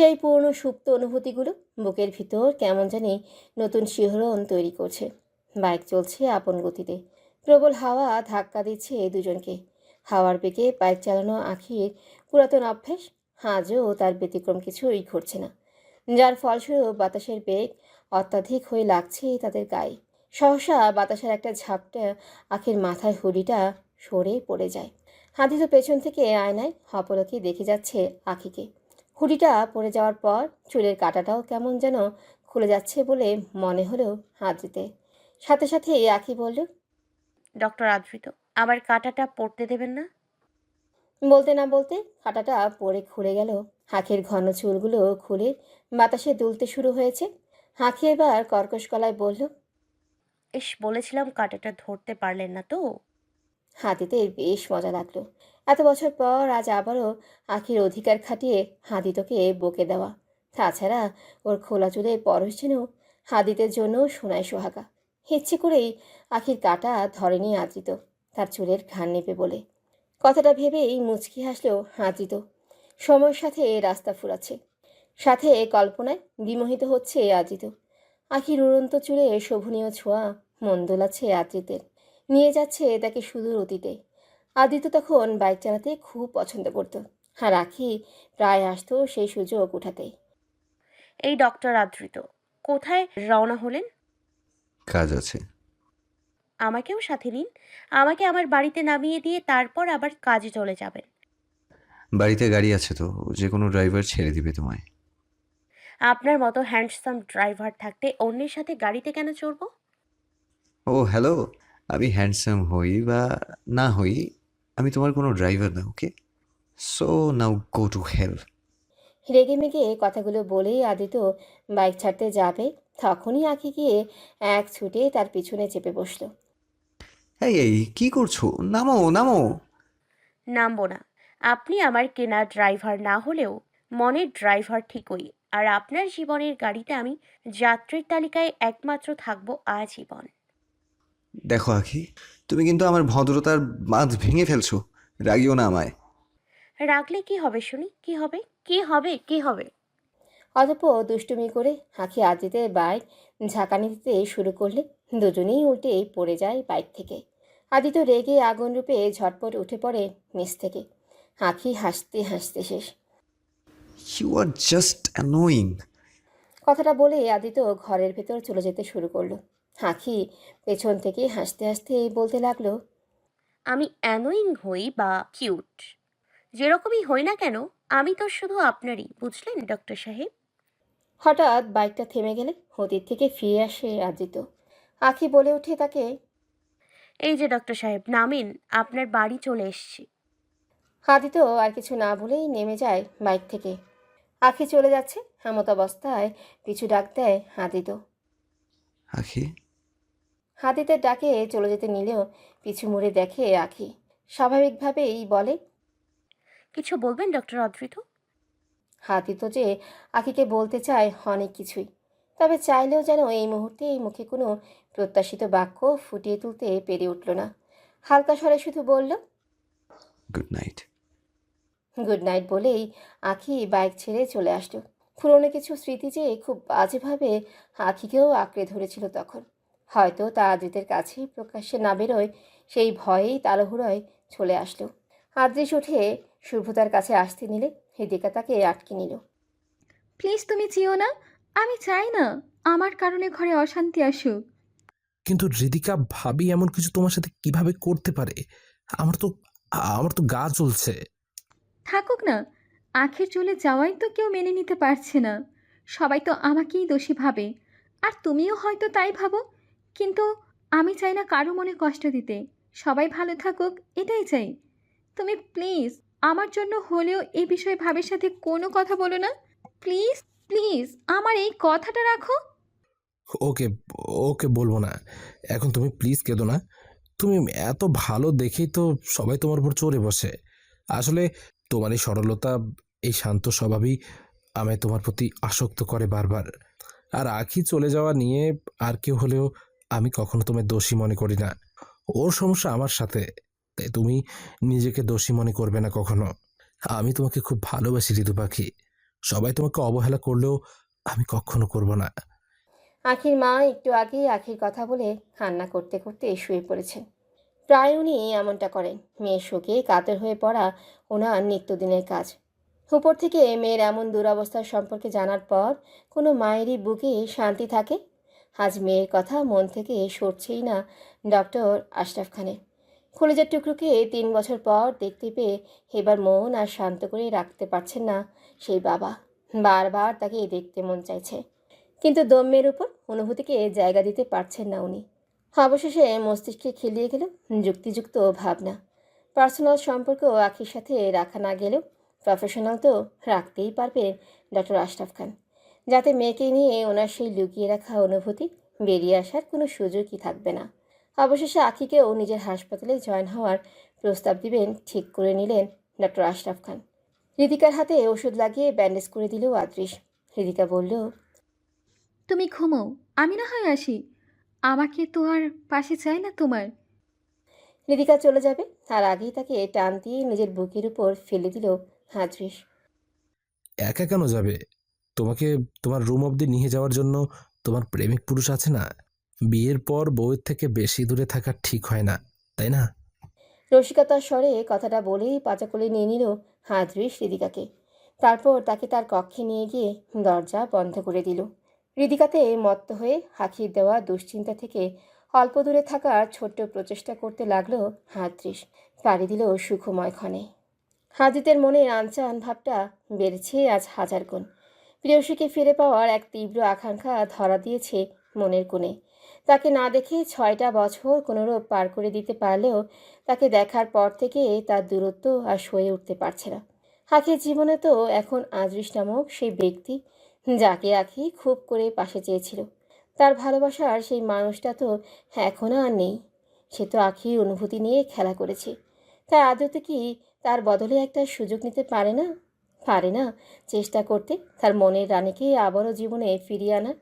সেই পুরনো সুপ্ত অনুভূতিগুলো বুকের ভিতর কেমন জানি নতুন শিহরণ তৈরি করছে। বাইক চলছে আপন গতিতে। প্রবল হাওয়া ধাক্কা দিচ্ছে এই দুজনকে। হাওয়ার বেগে বাইক চালানো আখির পুরাতন অভ্যেস আজও তার ব্যতিক্রম কিছুই ঘটছে না। যার ফলস্বরূপ বাতাসের বেগ অত্যাধিক হয়ে লাগছে তাদের গায়ে। সহসা বাতাসের একটা ঝাপটা আখির মাথায় হুডিটা সরে পড়ে যায়। হাতি তো পেছন থেকে আয়নায় হপলকে দেখে যাচ্ছে আখিকে। হুডিটা পড়ে যাওয়ার পর চুলের কাঁটাটাও কেমন যেন খুলে যাচ্ছে বলে মনে হলো হাতিতে সাথে সাথে আখি বলল ডক্টর আদৃত আবার কাঁটাটা পড়তে দেবেন না? বলতে না বলতে কাঁটাটা পরে খুলে গেল। হাঁকের ঘন চুলগুলো খুলে বাতাসে দুলতে শুরু হয়েছে। হাঁকি এবার কর্কশ গলায় বলল ইস বলেছিলাম কাঁটাটা ধরতে পারলেন না তো? হাতিতে বেশ মজা লাগল। এত বছর পর আজ আবারও আখির অধিকার খাটিয়ে হাদিতকে বকে দেওয়া। তাছাড়া ওর খোলা চুলে পরশ যেন হাদিতের জন্য সোনায় সোহাগা। ইচ্ছে করেই আখির কাটা ধরেনি আদৃত তার চুলের ঘান নেবে বলে। কথাটা ভেবেই মুচকি হাসলেও আদৃত সময়ের সাথে এ রাস্তা ফুরাচ্ছে। সাথে কল্পনায় বিমোহিত হচ্ছে আদৃত আখির উড়ন্ত চুলে শোভনীয় ছোঁয়া মন দোলাচ্ছে আদৃতের নিয়ে যাচ্ছে তাকে সুদূর অতীতে। আদিত্য তখন বাইক চালাতে খুব পছন্দ করত আর রাখি প্রায় আসতো সেই সুযোগ উঠাতে। এই ডক্টর আদৃত কোথায় রওনা হলেন? কাজ আছে। আমাকেও সাথে নিন। আমাকে আমার বাড়িতে নামিয়ে দিয়ে তারপর আবার কাজে চলে যাবেন। বাড়িতে গাড়ি আছে তো যে কোনো ড্রাইভার ছেড়ে দিবে তোমায়। আপনার মতো হ্যান্ডসাম ড্রাইভার থাকতে অন্যের সাথে গাড়িতে কেন চড়বো? ও হ্যালো। আমি হ্যান্ডসাম হই বা না হই আমি তোমার কোনো ড্রাইভার না okay so now go to hell রেগে মেগে কথাগুলো বলেই আদিত্য বাইক ছাড়তে যাবে। তখনই আখি গিয়ে এক ছুটে তার পিছনে চেপে বসল। এই এই কি করছ? নামো নামো। নামবো না। আপনি আমার কেনা ড্রাইভার না হলেও মনের ড্রাইভার ঠিকই। আর আপনার জীবনের গাড়িতে আমি যাত্রীর তালিকায় একমাত্র থাকব আজীবন। দেখো আখি তুমি কিন্তু আমার ভদ্রতার বাঁধ ভেঙে ফেলছো। রাগিও না আমায়। রাখলে কি হবে শুনি? কি হবে? কি হবে? কি হবে? অতঃপ দুষ্টুমি করে আখি আদিতে বাইক ঝাঁকানি দিতে শুরু করলে দুজনেই উল্টে পড়ে যায় বাইক থেকে। আদিত্য রেগে আগুন রূপে ঝটপট উঠে পড়ে নিচ থেকে। আখি হাসতে হাসতে শেষ। ইউ আর জাস্ট অ্যানোয়িং কথাটা বলে আদিত্য ঘরের ভেতর চলে যেতে শুরু করল। আখি পেছন থেকে হাসতে হাসতে বলতে লাগল, আমি অ্যানোয়িং হই বা কিউট। যেরকমই হই না কেন, আমি তো শুধু আপনারই, বুঝলেন ডক্টর সাহেব? হঠাৎ বাইকটা থেমে গেলে অতীত থেকে ফিরে আসে আদিত্য আখি বলে ওঠে তাকে, এই যে ডক্টর সাহেব, নামেন, আপনার বাড়ি চলে এসছি। আদিত্য আর কিছু না বলেই নেমে যায় বাইক থেকে। আখি চলে যাচ্ছে এমত অবস্থায়, পিছু ডাক দেয় আদিত্য আখি হাতিতের ডাকে চলে যেতে নিলেও পিছু মুড়ে দেখে আখি স্বাভাবিকভাবেই বলে কিছু বলবেন ডক্টর অদ্রিত হাতি তো যে আখিকে বলতে চায় অনেক কিছুই তবে চাইলেও যেন এই মুহূর্তে এই মুখে কোনো প্রত্যাশিত বাক্য ফুটিয়ে তুলতে পেরে উঠল না। হালকা স্বরে শুধু বলল গুড নাইট। গুড নাইট বলেই আখি বাইক ছেড়ে চলে আসলো। পুরনো কিছু স্মৃতি যে খুব বাজেভাবে আখিকেও আঁকড়ে ধরেছিল তখন। হয়তো তা আদ্রিতের কাছেই প্রকাশ্যে না বেরোয় সেই ভয়েই তালহুড়োয় চলে আসলো। আদ্রিস উঠে শুভ্রতার কাছে আসতে নিলে হেদিকা তাকে আটকে নিল। প্লিজ তুমি চেয়েও না আমি চাই না আমার কারণে ঘরে অশান্তি আসুক। কিন্তু হৃদিকা ভাবি এমন কিছু তোমার সাথে কীভাবে করতে পারে? আমার তো আমার তো গা চলছে থাকুক না আখের চলে যাওয়াই তো কেউ মেনে নিতে পারছে না। সবাই তো আমাকেই দোষী ভাবে আর তুমিও হয়তো তাই ভাবো। কিন্তু আমি চাই না কারও মনে কষ্ট দিতে। সবাই ভালো থাকুক, এটাই চাই। তুমি প্লিজ আমার জন্য হলেও এই বিষয়ে ভাবের সাথে কোনো কথা বলো না। প্লিজ প্লিজ আমার এই কথাটা রাখো। ওকে ওকে বলব না। এখন তুমি প্লিজ কেঁদো না। তুমি এত ভালো দেখেই তো সবাই তোমার উপর চড়ে বসে। আসলে তোমার এই সরলতা, এই শান্ত স্বভাবই আমায় তোমার প্রতি আসক্ত করে বারবার। আর আখি চলে যাওয়া নিয়ে আর কেউ হলেও আমি কখনো তোমায় দোষী মনে করি না। ওর সমস্যা আমার সাথে। তাই তুমি নিজেকে দোষী মনে করবে না কখনো। আমি তোমাকে খুব ভালোবাসি ঋতু পাখি। সবাই তোমাকে অবহেলা করলেও আমি কখনো করব না। আখির মা একটু আগে আখির কথা বলে কান্না করতে করতে শুয়ে পড়েছেন প্রায় উনি এমনটা করেন। মেয়ের শোকে কাতর হয়ে পড়া ওনার নিত্যদিনের কাজ। উপর থেকে মেয়ের এমন দুরবস্থার সম্পর্কে জানার পর কোনো মায়েরই বুকে শান্তি থাকে আজ মেয়ের কথা মন থেকে সরছেই না ডক্টর আশরাফ খানের। কলেজের টুকরোকে তিন বছর পর দেখতে পেয়ে এবার মন আর শান্ত করে রাখতে পারছেন না সেই বাবা। বারবার তাকে দেখতে মন চাইছে। কিন্তু দমের উপর অনুভূতিকে জায়গা দিতে পারছেন না উনি। অবশেষে মস্তিষ্কে খেলিয়ে গেল যুক্তিযুক্ত ভাবনা। পার্সোনাল সম্পর্ক আখির সাথে রাখা না গেলেও প্রফেশনাল তো রাখতেই পারবে ডক্টর আশরাফ খান। যাতে মেয়েকে নিয়ে ওনার সেই লুকিয়ে রাখা অনুভূতি বেরিয়ে আসার কোনো সুযোগই থাকবে না। অবশেষে আখিকেও নিজের হাসপাতালে জয়েন হওয়ার প্রস্তাব দিবেন ঠিক করে নিলেন ডক্টর আশরাফ খান। হৃদিকার হাতে ওষুধ লাগিয়ে ব্যান্ডেজ করে দিল আদৃশ হৃদিকা বলল তুমি ঘুমো আমি না হয় আসি। আমাকে তো আর পাশে চাই না তোমার। হৃদিকা চলে যাবে তার আগেই তাকে টান দিয়ে নিজের বুকের উপর ফেলে দিল হাদৃশ একা কেন যাবে? তোমাকে তোমার রুম অবধি নিয়ে যাওয়ার জন্য তোমার প্রেমিক পুরুষ আছে না? বিয়ের পর বউয়ের থেকে বেশি দূরে থাকা ঠিক হয় না, তাই না? রসিকতার স্বরে কথাটা বলেই পাচাকলে নিয়ে নিল হাদৃশ হৃদিকাকে তারপর তাকে তার কক্ষে নিয়ে গিয়ে দরজা বন্ধ করে দিল। হৃদিকাতে মত্ত হয়ে হাঁকিয়ে দেওয়া দুশ্চিন্তা থেকে অল্প দূরে থাকার ছোট্ট প্রচেষ্টা করতে লাগল হাদৃশ পাড়ি দিল সুখময় ক্ষণে। হাজিতের মনে আনচান ভাবটা বেড়েছে আজ হাজার গুণ। প্রিয়সীকে ফিরে পাওয়ার এক তীব্র আকাঙ্ক্ষা ধরা দিয়েছে মনের কোণে। তাকে না দেখে ছয়টা বছর কোনোরূপ পার করে দিতে পারলেও তাকে দেখার পর থেকে তার দূরত্ব আর সয়ে উঠতে পারছে না। আখির জীবনে তো এখন আদৃশ নামক সেই ব্যক্তি যাকে আখি খুব করে পাশে চেয়েছিল। তার ভালোবাসার সেই মানুষটা তো এখনও আর নেই। সে তো আখির অনুভূতি নিয়ে খেলা করেছে। তাই আদতে কি তার বদলে একটা সুযোগ নিতে পারে না? পারে না চেষ্টা করতে তার মনের রানীকে আবারও জীবনে ফিরিয়ে আনার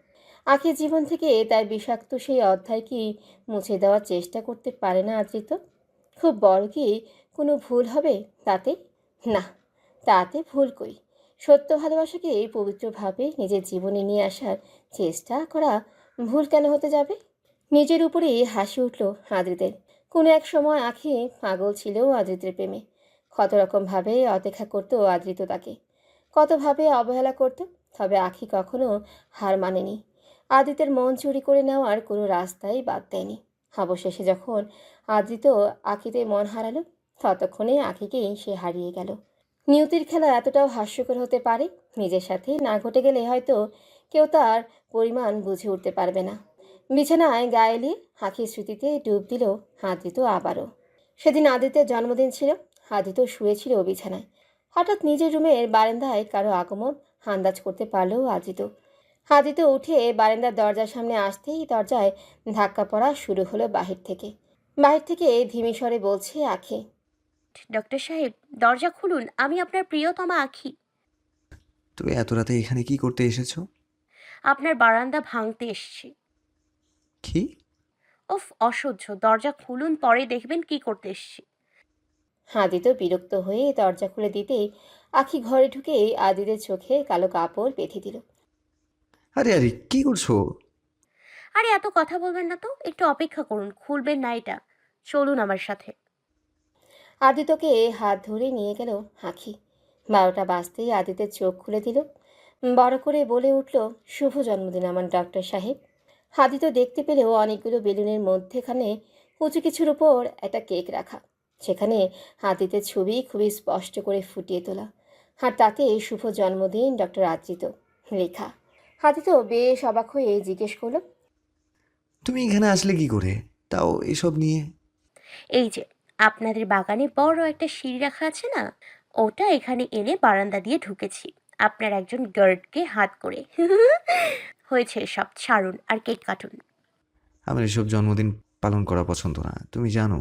আখির জীবন থেকে তার বিষাক্ত সেই অধ্যায় কি মুছে দেওয়ার চেষ্টা করতে পারে না আদৃত? খুব বড় কি কোনো ভুল হবে তাতে? না, তাতে ভুল কই। সত্য ভালোবাসাকে পবিত্রভাবে নিজের জীবনে নিয়ে আসার চেষ্টা করা ভুল কেন হতে যাবে? নিজের উপরেই হাসি উঠল আদ্রিতের কোনো এক সময় আখি পাগল ছিল আদ্রিতের প্রেমে। কত রকমভাবে অপেক্ষা করতো আদৃত তাকে। কতভাবে অবহেলা করতো, তবে আখি কখনো হার মানেনি। আদিতের মন চুরি করে নেওয়ার কোনো রাস্তাই বাদ দেয়নি। অবশেষে যখন আদ্রিত আখিতে মন হারালো, ততক্ষণে আখিকেই সে হারিয়ে গেল। নিয়তির খেলা এতটাও হাস্যকর হতে পারে, নিজের সাথে না ঘটে গেলে হয়তো কেউ তার পরিমাণ বুঝে উঠতে পারবে না। বিছানায় গায়ে এলিয়ে আখির স্মৃতিতে ডুব দিল আদিত আবারও। সেদিন আদিত্যের জন্মদিন ছিল আদিত শুয়েছিল বিছানায়। হঠাৎ নিজের রুমের বারান্দায় কারও আগমন আন্দাজ করতে পারলেও আজিত আদিত উঠে বারান্দার দরজার সামনে আসতেই দরজায় ধাক্কা পড়া শুরু হলো বাহির থেকে। বাহির থেকে ধিমি স্বরে বলছে আখি ডক্টর সাহেব দরজা খুলুন আমি আপনার প্রিয়তমা আখি। তুমি এত রাতে এখানে কি করতে এসেছ? আপনার বারান্দা ভাঙতে এসছি। কি? উফ অসহ্য দরজা খুলুন পরে দেখবেন কি করতে এসছি। আদিত বিরক্ত হয়ে দরজা খুলে দিতেই আখি ঘরে ঢুকে আদিদের চোখে কালো কাপড় বেঁধে দিল। আরে আরে কি করছ? আরে এত কথা বলবেন না তো। একটু অপেক্ষা করুন খুলবেন না এটা। চলুন আমার সাথে। আদিতকে হাত ধরে নিয়ে গেল আখি। বারোটা বাজতেই আদিতের চোখ খুলে দিল। বড় করে বলে উঠল শুভ জন্মদিন আমার ডক্টর সাহেব। আদিত দেখতে পেলেও অনেকগুলো বেলুনের মধ্যেখানে উঁচু কিছুর উপর একটা কেক রাখা। সেখানে হাতিতে ছবি খুবই স্পষ্ট করে ফুটিয়ে তোলা। আর তাতে এই শুভ জন্মদিন ডক্টর আদ্রিত লেখা। তো বেশ অবাক হয়ে জিজ্ঞেস করল তুমি এখানে আসলে কি করে? তাও এসব নিয়ে? এই যে আপনাদের বাগানে বড় একটা সিঁড়ি রাখা আছে না? ওটা এখানে এনে বারান্দা দিয়ে ঢুকেছি। আপনার একজন গার্ডকে হাত করে। হয়েছে সব ছাড়ুন আর কেক কাটুন। আমার এসব জন্মদিন পালন করা পছন্দ না। তুমি জানো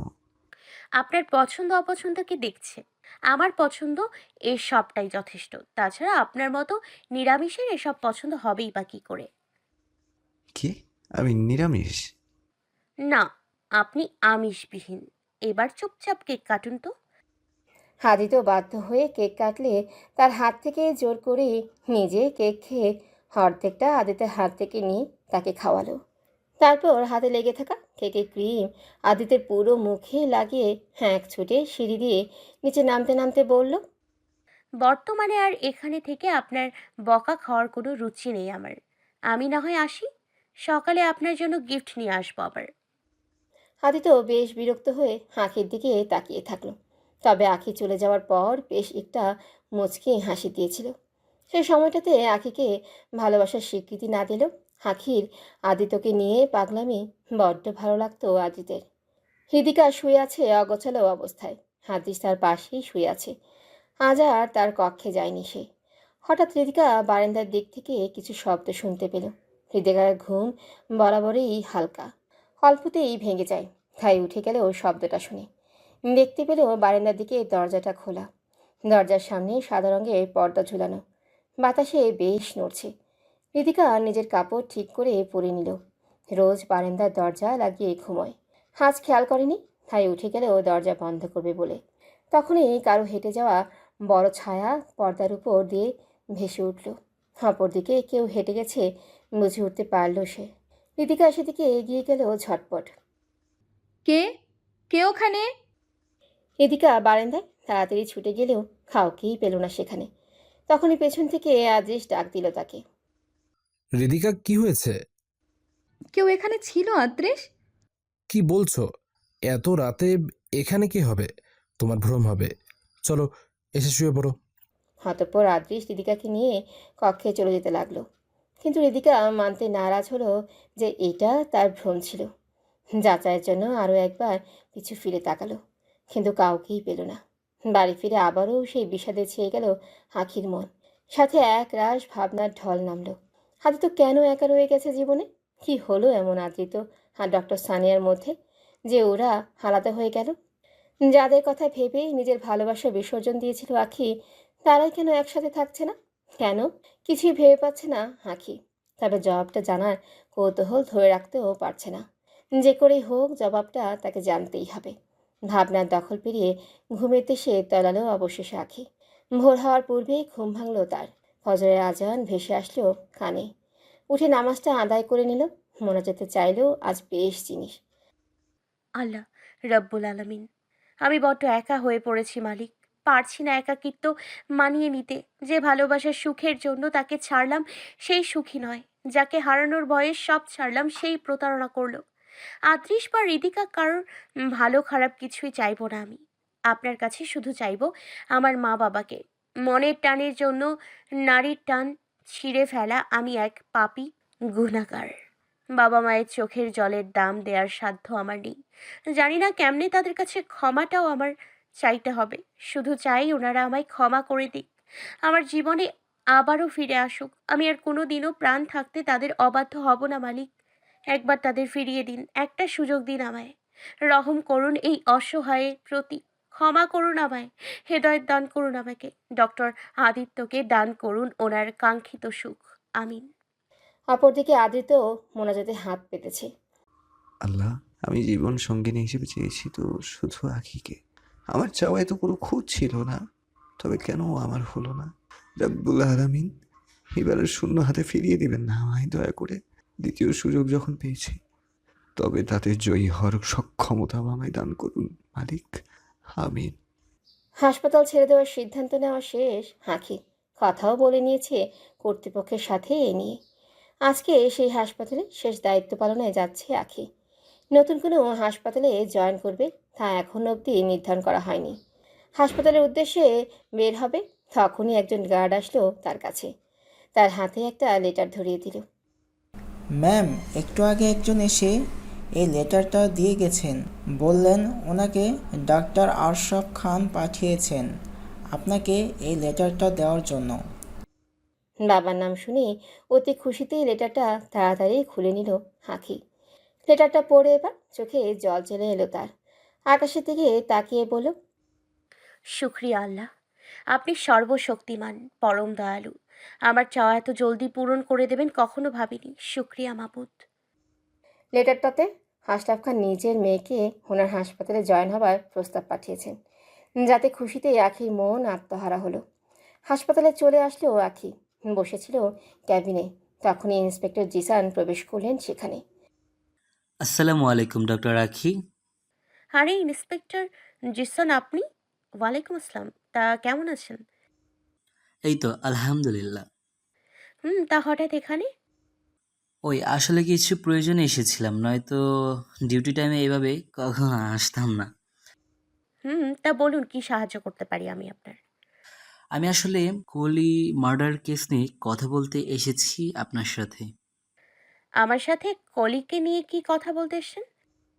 আপনার পছন্দ অপছন্দ কি দেখছে। আমার পছন্দ এর সবটাই যথেষ্ট। তাছাড়া আপনার মতো নিরামিষের এসব পছন্দ হবেই বা কী করে? কি? আমি নিরামিষ? না আপনি আমিষবিহীন। এবার চুপচাপ কেক কাটুন তো। হাদিতও বাধ্য হয়ে কেক কাটলে তার হাত থেকে জোর করে নিজে কেক খেয়ে অর্ধেকটা আদিতের হাত থেকে নিয়ে তাকে খাওয়ালো। তারপর হাতে লেগে থাকা কেকের ক্রিম আদিতের পুরো মুখে লাগিয়ে হ্যাঁ এক ছুটে সিঁড়ি দিয়ে নিচে নামতে নামতে বলল বর্তমানে আর এখানে থেকে আপনার বকা খাওয়ার কোনো রুচি নেই আমার। আমি না হয় আসি সকালে আপনার জন্য গিফট নিয়ে আসব আবার। আদিত বেশ বিরক্ত হয়ে আঁখির দিকে তাকিয়ে থাকল। তবে আঁখি চলে যাওয়ার পর বেশ একটা মুচকি হাসি দিয়েছিল। সেই সময়টাতে আঁখিকে ভালোবাসার স্বীকৃতি না দিলেও আখির আদিত্যকে নিয়ে পাগলামি বড্ড ভালো লাগতো আদিতের হৃদিকা শুয়ে আছে অগোছালো অবস্থায়। হাদিস তার পাশেই শুয়ে আছে। আজ আর তার কক্ষে যায়নি সে। হঠাৎ হৃদিকা বারান্দার দিক থেকে কিছু শব্দ শুনতে পেল। হৃদিকার ঘুম বরাবরই হালকা। অল্পতেই ভেঙে যায়। তাই উঠে গেল শব্দটা শুনে। দেখতে পেল বারান্দার দিকে দরজাটা খোলা। দরজার সামনে সাদা রঙের পর্দা ঝুলানো। বাতাসে বেশ নড়ছে। রিদিকা নিজের কাপড় ঠিক করে পরে নিল। রোজ বারান্দার দরজা লাগিয়ে ঘুমোয়। হাজ খেয়াল করেনি তাই উঠে গেলেও দরজা বন্ধ করবে বলে। তখনই কারও হেঁটে যাওয়া বড় ছায়া পর্দার উপর দিয়ে ভেসে উঠল। অপরদিকে কেউ হেঁটে গেছে বুঝে উঠতে পারল সে। রিদিকা সেদিকে এগিয়ে গেল ঝটপট। কে? কে ওখানে? এদিকা বারান্দায় তাড়াতাড়ি ছুটে গেলেও কাউকেই পেল না সেখানে। তখনই পেছন থেকে আদেশ ডাক দিল তাকে। রিদিকা কি হয়েছে? কেউ এখানে ছিল আদ্রেশ? কি বলছো? এত রাতে এখানে কি হবে? তোমার ভ্রম হবে। চলো এসে শুয়ে পড়ো। হতপর আদৃশ রিদিকাকে নিয়ে কক্ষে চলে যেতে লাগল। কিন্তু রিদিকা মানতে নারাজ হলো যে এটা তার ভ্রম ছিল। যাচাইয়ের জন্য আরও একবার পিছু ফিরে তাকালো কিন্তু কাউকেই পেল না। বাড়ি ফিরে আবারও সেই বিষাদে ছেয়ে গেল আখির মন। সাথে এক রাশ ভাবনার ঢল নামলো। হাতে তো কেন একা রয়ে গেছে জীবনে? কি হলো এমন আদৃত? আর ডক্টর সানিয়ার মধ্যে যে ওরা আলাদা হয়ে গেল? যাদের কথা ভেবে নিজের ভালোবাসা বিসর্জন দিয়েছিল আখি, তারাই কেন একসাথে থাকছে না? কেন? কিছুই ভেবে পাচ্ছে না আখি। তবে জবাবটা জানার কৌতূহল ধরে রাখতেও পারছে না। যে করেই হোক, জবাবটা তাকে জানতেই হবে। ভাবনার দখল পেরিয়ে ঘুমের সে তলালো অবশেষে আখি। ভোর হওয়ার পূর্বেই ঘুম ভাঙলো তার। ফজরের আজান ভেসে আসলো কানে। উঠে নামাজটা আদায় করে নিল, মনে যেতে চাইলেও আজ বেশ জিনিস। আল্লাহ, রব্বুল আলামিন, আমি বড্ড একা হয়ে পড়েছি মালিক। পারছি না একাকিত্ব মানিয়ে নিতে। যে ভালোবাসার সুখের জন্য তাকে ছাড়লাম, সেই সুখী নয়। যাকে হারানোর বয়স সব ছাড়লাম, সেই প্রতারণা করল। আদৃশ বা রিদিকা কারোর ভালো খারাপ কিছুই চাইব না আমি। আপনার কাছে শুধু চাইব আমার মা বাবাকে মনের টানের জন্য নারীর টান ছিঁড়ে ফেলা আমি এক পাপি গুণাকার বাবা মায়ের চোখের জলের দাম দেওয়ার সাধ্য আমার নেই। জানি না কেমনে তাদের কাছে ক্ষমাটাও আমার চাইতে হবে। শুধু চাই ওনারা আমায় ক্ষমা করে দিক। আমার জীবনে আবারও ফিরে আসুক। আমি আর কোনো দিনও প্রাণ থাকতে তাদের অবাধ্য হব না, মালিক। একবার তাদের ফিরিয়ে দিন। একটা সুযোগ দিন আমায়। রহম করুন এই অসহায়ের প্রতি। ক্ষমা করুন আমায় হেদয়ত দান করুন আমাকে। ডক্টর আদিত্যকে দান করুন ওনার কাঙ্ক্ষিত সুখ। আমিন। অপরদিকে আদিত্য মোনাজাতে হাত পেতেছে। আল্লাহ আমি জীবন সঙ্গিনী হিসেবে চেয়েছি তো শুধু আখিকে। আমার চাওয়ায় তো কোনো খুঁজ ছিল না তবে কেন আমার হলো না? রাব্বুল আলামিন এবারের শূন্য হাতে ফিরিয়ে দিবেন না আমায় দয়া করে। দ্বিতীয় সুযোগ যখন পেয়েছি তবে তাতে জয়ী হওয়ার সক্ষমতাও আমায় দান করুন মালিক। আমিন। হাসপাতাল ছেড়ে দেওয়ার সিদ্ধান্ত নেওয়া শেষ। হাঁকি কথাও বলে নিয়েছে কর্তৃপক্ষের সাথে এ নিয়ে। আজকে সেই হাসপাতালে শেষ দায়িত্ব পালনে যাচ্ছে আখি নতুন কোনো হাসপাতালে জয়েন করবে তা এখন অবধি নির্ধারণ করা হয়নি। হাসপাতালের উদ্দেশ্যে বের হবে তখনই একজন গার্ড আসলো তার কাছে। তার হাতে একটা লেটার ধরিয়ে দিল। ম্যাম একটু আগে একজন এসে এই লেটারটা দিয়ে গেছেন। বললেন ওনাকে ডাক্তার আরশাফ খান পাঠিয়েছেন আপনাকে এই লেটারটা দেওয়ার জন্য। বাবার নাম শুনে অতি খুশিতেই লেটারটা তাড়াতাড়ি খুলে নিল হাঁকি। লেটারটা পড়ে এবার চোখে জল চলে এলো তার। আকাশের দিকে তাকিয়ে বলল শুক্রিয়া আল্লাহ আপনি সর্বশক্তিমান পরম দয়ালু। আমার চাওয়া এত জলদি পূরণ করে দেবেন কখনো ভাবিনি। শুক্রিয়া মাবুদ। লেটারটাতে হাসরাফ খান নিজের মেয়েকে ওনার হাসপাতালে জয়েন হবার প্রস্তাব পাঠিয়েছেন। যাতে খুশিতে আখির মন আত্মহারা হলো। হাসপাতালে চলে আসলেও আখি বসেছিল ক্যাবিনে। তখনই ইন্সপেক্টর জিসান প্রবেশ করলেন সেখানে। আসসালামু আলাইকুম ডক্টর আখি। আরে ইন্সপেক্টর জিসান আপনি? ওয়ালাইকুম আসসালাম। তা কেমন আছেন? এই তো আলহামদুলিল্লাহ। হুম তা হঠাৎ এখানে? ওই আসলে কিছু প্রয়োজনে এসেছিলাম নয়তো ডিউটি টাইমে এভাবে কখনো আসতাম না। হুম তা বলুন কি সাহায্য করতে পারি আমি আপনার? আমি আসলে কোহলি মার্ডার কেস নিয়ে কথা বলতে এসেছি আপনার সাথে। আমার সাথে কলিগকে নিয়ে কি কথা বলতে এসছেন?